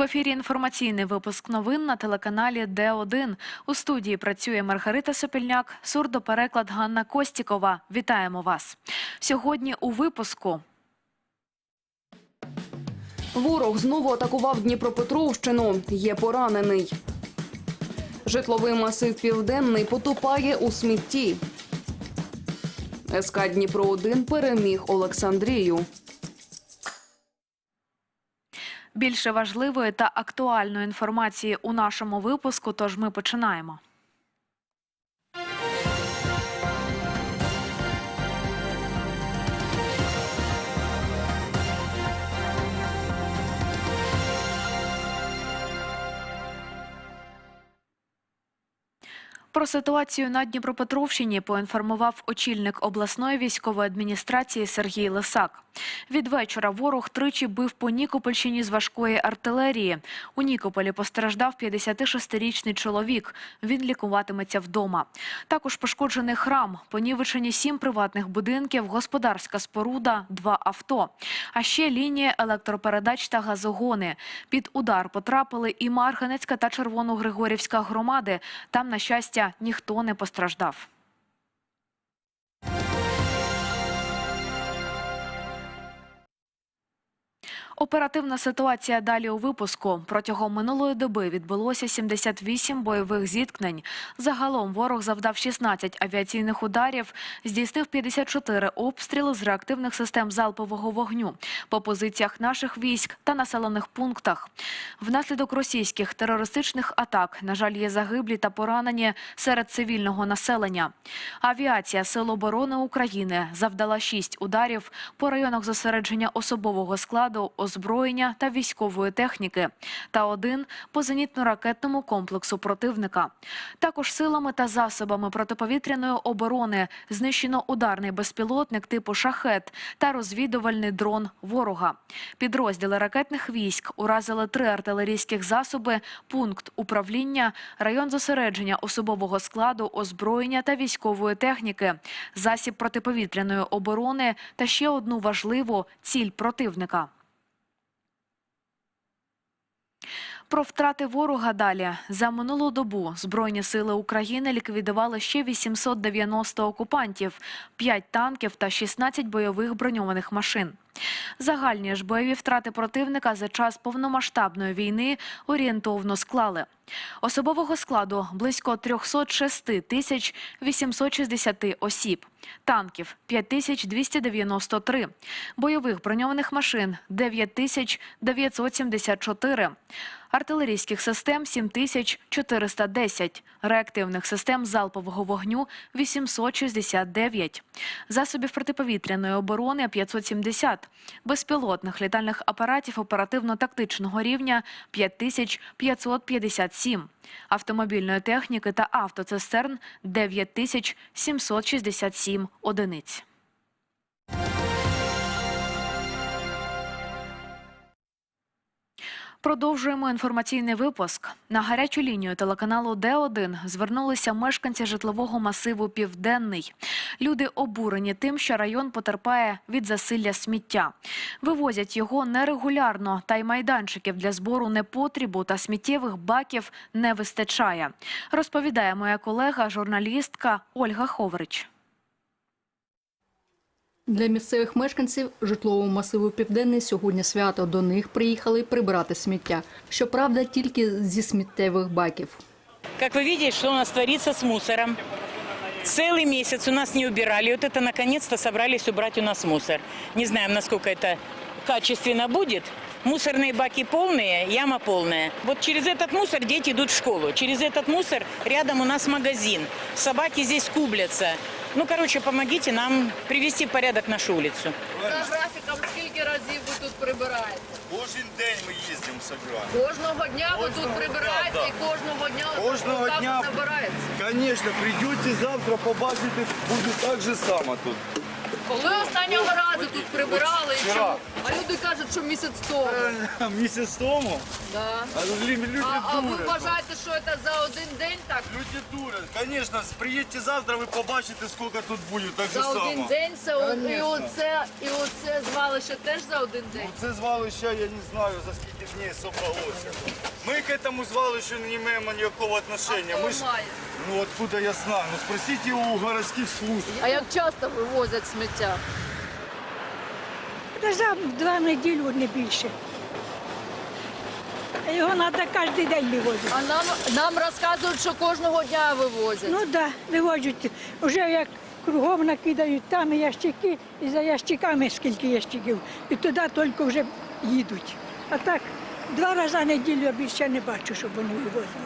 В ефірі інформаційний випуск новин на телеканалі Д1. У студії працює Маргарита Сопільняк, сурдопереклад Ганна Костікова. Вітаємо вас. Сьогодні у випуску. Ворог знову атакував Дніпропетровщину. Є поранений. Житловий масив Південний потопає у смітті. СК Дніпро 1 переміг Олександрію. Більше важливої та актуальної інформації у нашому випуску. Тож ми починаємо. Про ситуацію на Дніпропетровщині поінформував очільник обласної військової адміністрації Сергій Лисак. Від вечора ворог тричі бив по Нікопольщині з важкої артилерії. У Нікополі постраждав 56-річний чоловік. Він лікуватиметься вдома. Також пошкоджений храм, понівечені сім приватних будинків, господарська споруда, два авто. А ще лінія електропередач та газогони. Під удар потрапили і Марганецька та Червоногригорівська громади. Там, на щастя, ніхто не постраждав. Оперативна ситуація далі у випуску. Протягом минулої доби відбулося 78 бойових зіткнень. Загалом ворог завдав 16 авіаційних ударів, здійснив 54 обстріли з реактивних систем залпового вогню по позиціях наших військ та населених пунктах. Внаслідок російських терористичних атак, на жаль, є загиблі та поранені серед цивільного населення. Авіація Сил оборони України завдала 6 ударів по районах зосередження особового складу, озброєння та військової техніки, та один по зенітно-ракетному комплексу противника. Також силами та засобами протиповітряної оборони знищено ударний безпілотник типу шахет та розвідувальний дрон ворога. Підрозділи ракетних військ уразили три артилерійських засоби, пункт управління, район зосередження особового складу, озброєння та військової техніки, засіб протиповітряної оборони та ще одну важливу ціль противника. Про втрати ворога далі. За минулу добу Збройні сили України ліквідували ще 890 окупантів, 5 танків та 16 бойових броньованих машин. Загальні ж бойові втрати противника за час повномасштабної війни орієнтовно склали. Особового складу близько 306 тисяч 860 осіб, танків 5293, бойових броньованих машин 9974, артилерійських систем 7410, реактивних систем залпового вогню 869, засобів протиповітряної оборони 570, безпілотних літальних апаратів оперативно-тактичного рівня 5557, автомобільної техніки та автоцистерн 9767 одиниць. Продовжуємо інформаційний випуск. На гарячу лінію телеканалу Д1 звернулися мешканці житлового масиву Південний. Люди обурені тим, що район потерпає від засилля сміття. Вивозять його нерегулярно, та й майданчиків для збору непотрібу та сміттєвих баків не вистачає. Розповідає моя колега, журналістка Ольга Ховрич. Для місцевих мешканців житлового масиву Південний сьогодні свято. До них приїхали прибирати сміття. Щоправда, тільки зі сміттєвих баків. Как вы видите, что у нас творится с мусором. Целый месяц у нас не убирали. Вот это наконец-то собрались убрать у нас мусор. Не знаем, насколько это качественно будет. Мусорные баки полные, яма полная. Вот через этот мусор дети идут в школу. Через этот мусор рядом у нас магазин. Собаки здесь кублятся. Ну, короче, помогите нам привести в порядок нашу улицу. За графіком скільки разів ви тут прибираєте? Кожен день ми їздимо собираємо. Кожного дня ви тут прибираєте дня, і кожного дня Кожного дня. забирається. Звісно, прийдете завтра, побачите, буде так же само тут. Коли останнього разу тут прибирали і чому? А люди кажуть, що місяць тому. Місяць тому? Да. А люди, люди А, а ви дурять. вважаєте, що це за один день так? Люди дурять. Звісно, приїдьте завтра, ви побачите, скільки тут буде, так же За один само. день це о- і Конечно. оце, і оце звалище теж за один день. Це звалище, я не знаю, за скільки днів собралося. Ми к этому звалищу не маємо ніякого отношения. Ми ж, ну откуда я знаю? Ну спросите у городских служб. А як часто вивозять сміття? За два неділі не більше. Його треба кожен день вивозити. А нам, нам розказують, що кожного дня вивозять. Ну так, да, вивозять. Вже як кругом накидають там ящики, і за ящиками скільки ящиків. І туди тільки вже їдуть. А так, два рази на неділю я більше не бачу, щоб вони вивозили.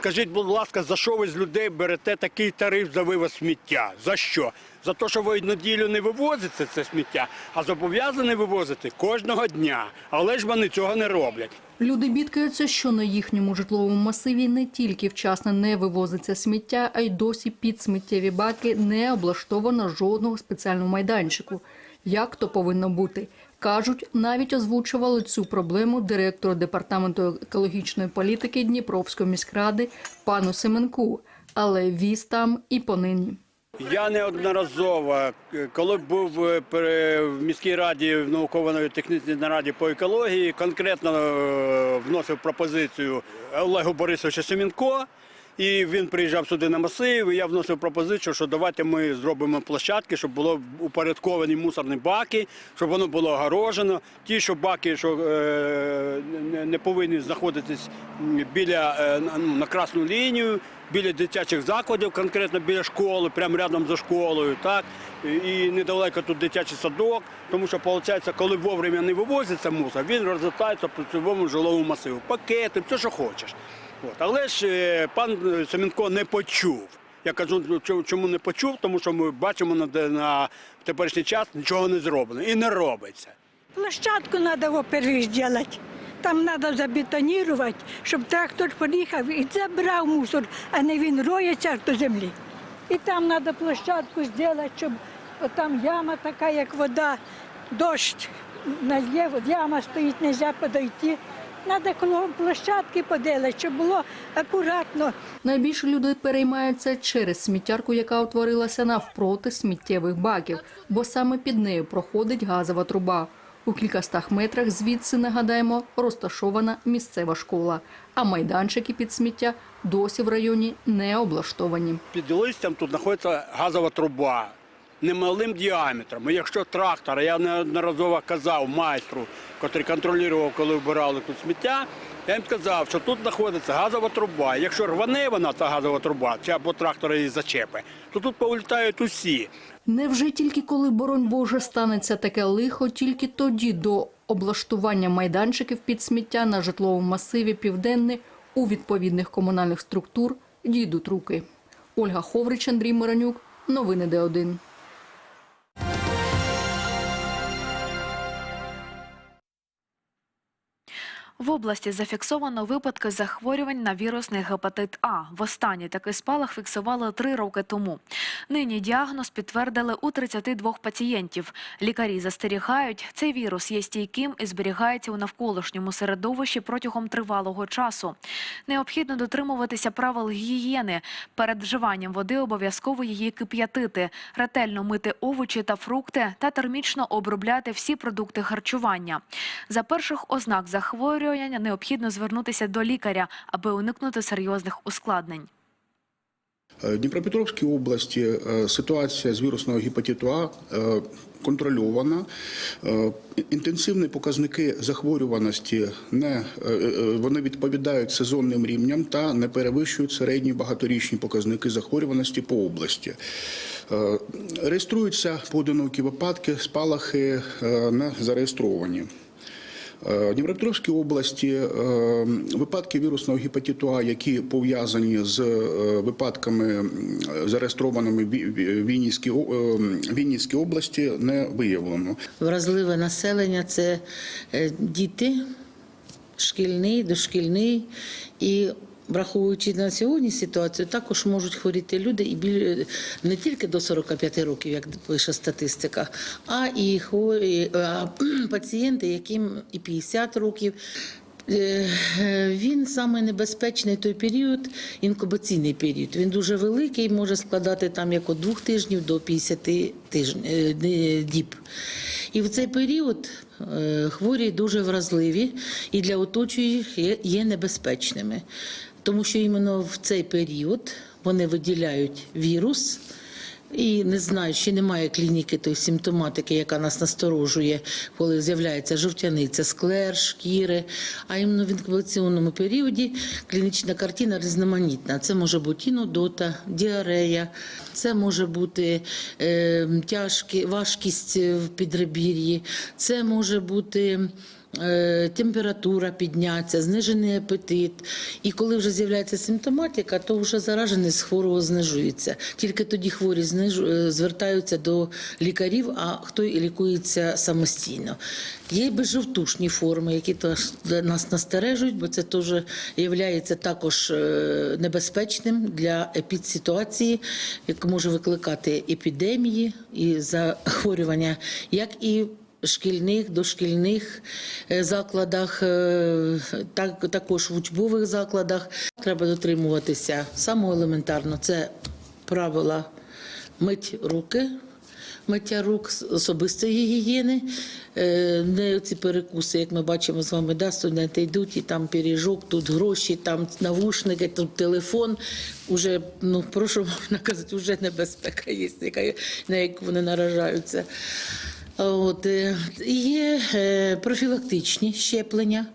Скажіть, будь ласка, за що ви з людей берете такий тариф за вивоз сміття? За що? За те, що ви неділю не вивозите це сміття, а зобов'язані вивозити кожного дня. Але ж вони цього не роблять. Люди бідкаються, що на їхньому житловому масиві не тільки вчасно не вивозиться сміття, а й досі під сміттєві баки не облаштовано жодного спеціального майданчику. Як то повинно бути? Кажуть, навіть озвучували цю проблему директору департаменту екологічної політики Дніпровської міськради пану Семенку, але віз там і понині. Я неодноразово, коли був е, в міській раді в науково-технічній нараді по екології, конкретно е, вносив пропозицію Олегу Борисовичу Семенко. І він приїжджав сюди на масив, і я вносив пропозицію, що давайте ми зробимо площадки, щоб було упорядковані мусорні баки, щоб воно було огорожено. Ті, що баки, що е, не- повинні знаходитись біля е, на- ну, на красну лінію, біля дитячих закладів, конкретно біля школи, прямо рядом за школою, так і недалеко тут дитячий садок. Тому що виходить, коли вовремя не вивозиться мусор, він розлітається по цілому жилому масиву. Пакети, все, що хочеш. От. Але ж е, пан е, Семенко не почув. Я кажу, ну, чому- не почув, тому що ми бачимо на, на теперішній час нічого не зроблено і не робиться. Площадку треба, во-первых, зробити. Там треба забетонувати, щоб трактор поїхав і забрав мусор, а не він роється до землі. І там треба площадку зробити, щоб там яма така, як вода, дощ нальє, яма стоїть, не можна подойти. Треба коло площадки поділити, щоб було акуратно. Найбільше люди переймаються через сміттярку, яка утворилася навпроти сміттєвих баків, бо саме під нею проходить газова труба. У кількастах метрах звідси, нагадаємо, розташована місцева школа, а майданчики під сміття досі в районі не облаштовані. Під листям тут знаходиться газова труба немалим діаметром. Якщо трактор, я неодноразово казав майстру, який контролював, коли вбирали тут сміття, я їм сказав, що тут знаходиться газова труба. Якщо рване вона, ця газова труба, чи або трактор її зачепи, то тут повилітають усі. Невже тільки коли, боронь Боже, станеться таке лихо, тільки тоді до облаштування майданчиків під сміття на житловому масиві Південне у відповідних комунальних структур дійдуть руки. Ольга Ховрич, Андрій Миронюк. Новини Д1. В області зафіксовано випадки захворювань на вірусний гепатит А. Востаннє такий спалах фіксували три роки тому. Нині діагноз підтвердили у 32 пацієнтів. Лікарі застерігають, цей вірус є стійким і зберігається у навколишньому середовищі протягом тривалого часу. Необхідно дотримуватися правил гігієни. Перед вживанням води обов'язково її кип'ятити, ретельно мити овочі та фрукти та термічно обробляти всі продукти харчування. За перших ознак захворювання необхідно звернутися до лікаря, аби уникнути серйозних ускладнень. Е, Дніпропетровській області е, ситуація з вірусною гепатиту А е, контрольована. Інтенсивні показники захворюваності не вони відповідають сезонним рівням та не перевищують середні багаторічні показники захворюваності по області. Реєструються поодинокі випадки, спалахи не зареєстровані. Е, В Дніпропетровській області е, випадки вірусного гепатиту А, які пов'язані з е, випадками зареєстрованими в Ві- Ві- Вінницькій е, Вінницькій області, не виявлено. Вразливе населення це е, діти, шкільний, дошкільний і враховуючи на сьогодні ситуацію, також можуть хворіти люди і біль... не тільки до 45 років, як пише статистика, а і хворі а, пацієнти, яким і 50 років. Е, Він саме небезпечний той період, інкубаційний період. Він дуже великий, може складати там як від двох тижнів до 50 тижнів діб. І в цей період е, хворі дуже вразливі і для оточуючих є небезпечними, тому що іменно в цей період вони виділяють вірус. І не знаю, ще немає клініки тої симптоматики, яка нас насторожує, коли з'являється жовтяниця, склер, шкіри. А іменно в інкубаційному періоді клінічна картина різноманітна. Це може бути інодота, діарея, це може бути е, тяжкі, важкість в підребір'ї, це може бути. Е, Температура підняться, знижений апетит. І коли вже з'являється симптоматика, то вже зараженість хворого знижується. Тільки тоді хворі знижу- е, звертаються до лікарів, а хто і лікується самостійно. Є безжовтушні форми, які нас настережують, бо це теж є також е, небезпечним для епідситуації, яка може викликати епідемії і захворювання, як і шкільних, дошкільних е, закладах, е, так, також в учбових закладах. Треба дотримуватися самого елементарно. Це правила мить руки, миття рук особистої гігієни, Е, не ці перекуси, як ми бачимо з вами, да, студенти йдуть і там пиріжок, тут гроші, там навушники, тут телефон. Уже, ну, прошу можна казати, вже небезпека є, на яку вони наражаються. От, е, є е, профілактичні щеплення.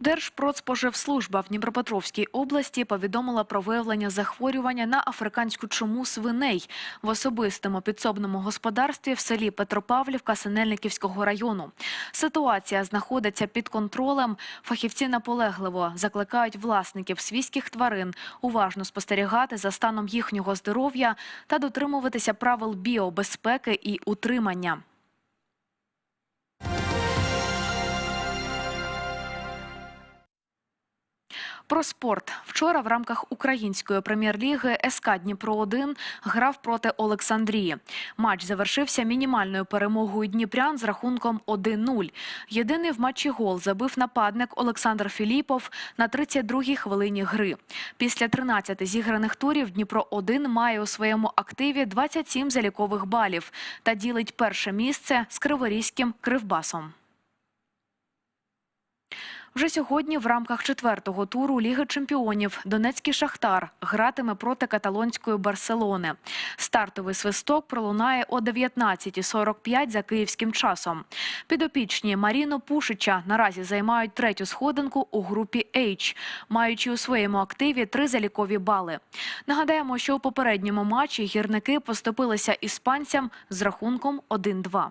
Держпродспоживслужба в Дніпропетровській області повідомила про виявлення захворювання на африканську чуму свиней в особистому підсобному господарстві в селі Петропавлівка Синельниківського району. Ситуація знаходиться під контролем. Фахівці наполегливо закликають власників свійських тварин уважно спостерігати за станом їхнього здоров'я та дотримуватися правил біобезпеки і утримання. Про спорт вчора в рамках української прем'єр-ліги СК Дніпро 1 грав проти Олександрії. Матч завершився мінімальною перемогою Дніпрян з рахунком 1-0. Єдиний в матчі гол забив нападник Олександр Філіпов на 32-й хвилині гри. Після 13 зіграних турів Дніпро 1 має у своєму активі 27 залікових балів та ділить перше місце з криворізьким кривбасом. Вже сьогодні в рамках четвертого туру Ліги чемпіонів Донецький Шахтар гратиме проти каталонської Барселони. Стартовий свисток пролунає о 19.45 за київським часом. Підопічні Маріно Пушича наразі займають третю сходинку у групі H, маючи у своєму активі три залікові бали. Нагадаємо, що у попередньому матчі гірники поступилися іспанцям з рахунком 1-2.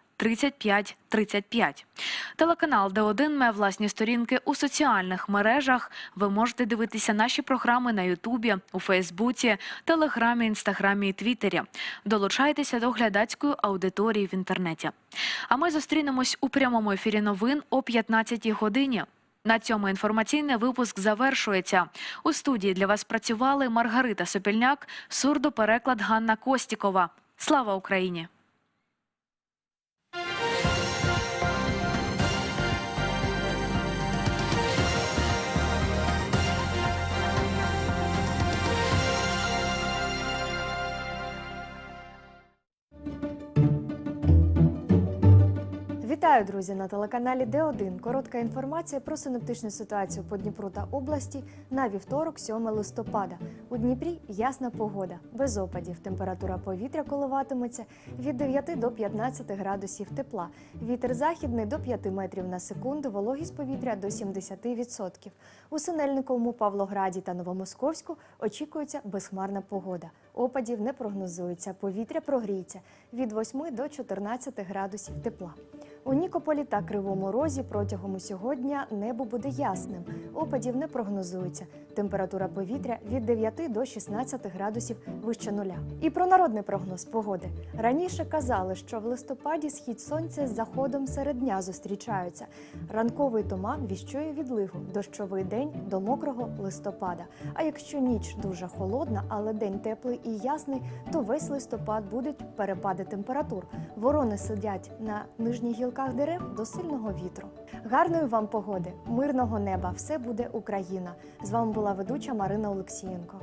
35 35. Телеканал Д1 має власні сторінки у соціальних мережах. Ви можете дивитися наші програми на Ютубі, у Фейсбуці, Телеграмі, Інстаграмі і Твіттері. Долучайтеся до глядацької аудиторії в інтернеті. А ми зустрінемось у прямому ефірі новин о 15 годині. На цьому інформаційний випуск завершується. У студії для вас працювали Маргарита Сопільняк, сурдопереклад Ганна Костікова. Слава Україні! Вітаю, друзі, на телеканалі Д1. Коротка інформація про синоптичну ситуацію по Дніпру та області на вівторок, 7 листопада. У Дніпрі ясна погода, без опадів. Температура повітря коливатиметься від 9 до 15 градусів тепла. Вітер західний до 5 метрів на секунду, вологість повітря до 70%. У Синельниковому, Павлограді та Новомосковську очікується безхмарна погода. Опадів не прогнозується. Повітря прогріється від 8 до 14 градусів тепла. У Нікополі та Кривому Розі протягом усього дня небо буде ясним. Опадів не прогнозується. Температура повітря від 9 до 16 градусів вище нуля. І про народний прогноз погоди. Раніше казали, що в листопаді схід сонця з заходом серед дня зустрічаються. Ранковий туман віщує відлигу, дощовий день до мокрого листопада. А якщо ніч дуже холодна, але день теплий і ясний, то весь листопад будуть перепади температур. Ворони сидять на нижніх гілках дерев до сильного вітру. Гарної вам погоди, мирного неба! Все буде Україна. З вами була ведуча Марина Олексієнко.